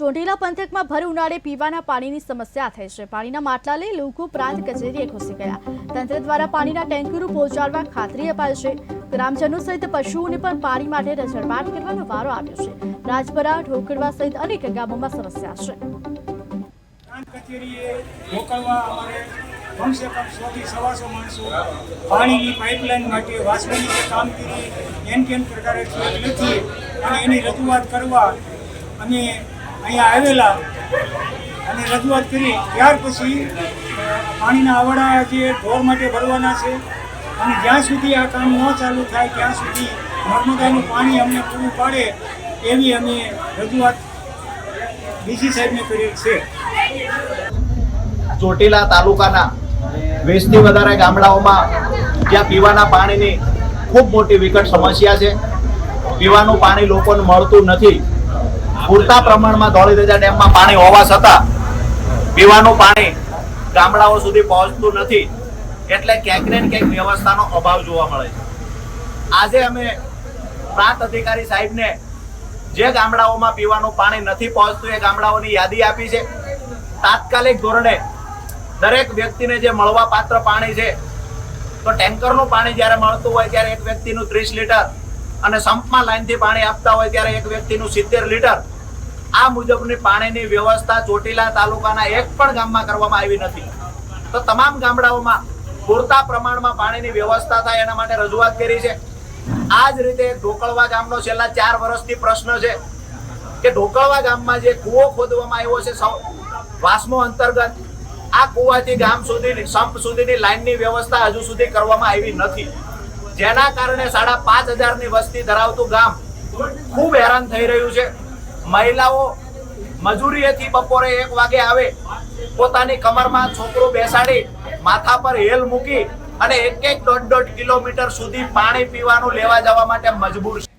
ચોટીલા પંથકમાં ભર ઉનાળે પીવાના પાણીની સમસ્યા થઈ છે. પાણીના માટલા લઈ લોકો પ્રાંત કચેરીએ ઘૂસી ગયા. તંત્ર દ્વારા પાણીના ટેન્કરો પહોંચાડવા ખાતરી અપાઈ છે. ગ્રામજનો સહિત પશુઓને પણ પાણી માટે રઝળપાટ કરવાનો વારો આવ્યો છે. રાજપરા ઢોકડવા સહિત અનેક ગામોમાં સમસ્યા છે. અને એની રજૂઆત કરવા અમે અહીંયા આવેલા. અને રજૂઆત કરી. ત્યાર પછી પાણીના આવડા જે ઢોર માટે ભરવાના છે, અને જ્યાં સુધી આ કામ ન ચાલુ થાય, ત્યાં સુધી નર્મદાનું પાણી અમને પૂરું પાડે, એવી અમે રજૂઆત ડીસી સાહેબને કરી છે. ચોટીલા તાલુકાના વીસથી વધારે ગામડાઓમાં જ્યાં પીવાના પાણીની ખૂબ મોટી વિકટ સમસ્યા છે. પીવાનું પાણી લોકોને મળતું નથી. પૂરતા પ્રમાણમાં ધોળીધજા ડેમમાં પાણી હોવા છતાં પીવાનું પાણી ગામડાઓ સુધી પહોંચતું નથી. એટલે ક્યાંક ને ક્યાંક વ્યવસ્થાનો અભાવ જોવા મળે છે. આજે અમે પ્રાંત અધિકારી સાહેબને જે ગામડાઓમાં પીવાનું પાણી નથી પહોંચતું એ ગામડાઓની યાદી આપી છે. તાત્કાલિક ધોરણે દરેક વ્યક્તિને જે મળવા પાત્ર પાણી છે, તો ટેન્કરનું પાણી જ્યારે મળતું હોય ત્યારે એક વ્યક્તિનું ત્રીસ લીટર અને સંપમાં લાઈનથી પાણી આપતા હોય ત્યારે એક વ્યક્તિનું સિત્તેર લીટર આ મુજબની પાણીની વ્યવસ્થા ચોટીલા તાલુકાના એક પણ ગામમાં કરવામાં આવી નથી. તો તમામ ગામડાઓમાં પૂરતા પ્રમાણમાં પાણીની વ્યવસ્થા થાય એના માટે રજૂઆત કરી છે. આ જ રીતે ઢોકળવા ગામનો છેલ્લા ચાર વર્ષથી પ્રશ્ન છે કે ઢોકળવા ગામમાં જે કૂવો ખોદવામાં આવ્યો છે વાસ્મો અંતર્ગત, આ કૂવાથી ગામ સુધીની, સંપ સુધીની લાઇનની વ્યવસ્થા હજુ સુધી કરવામાં આવી નથી. જેના કારણે સાડા પાંચ હજારની વસ્તી ધરાવતું ગામ ખૂબ હેરાન થઈ રહ્યું છે. મહિલાઓ મજૂરીએથી બપોરે એક વાગે આવે, પોતાની કમરમાં છોકરો બેસાડી, માથા પર હેલ મૂકી અને એક એક દોઢ દોઢ કિલોમીટર સુધી પાણી પીવાનું લેવા જવા માટે મજબૂર છે.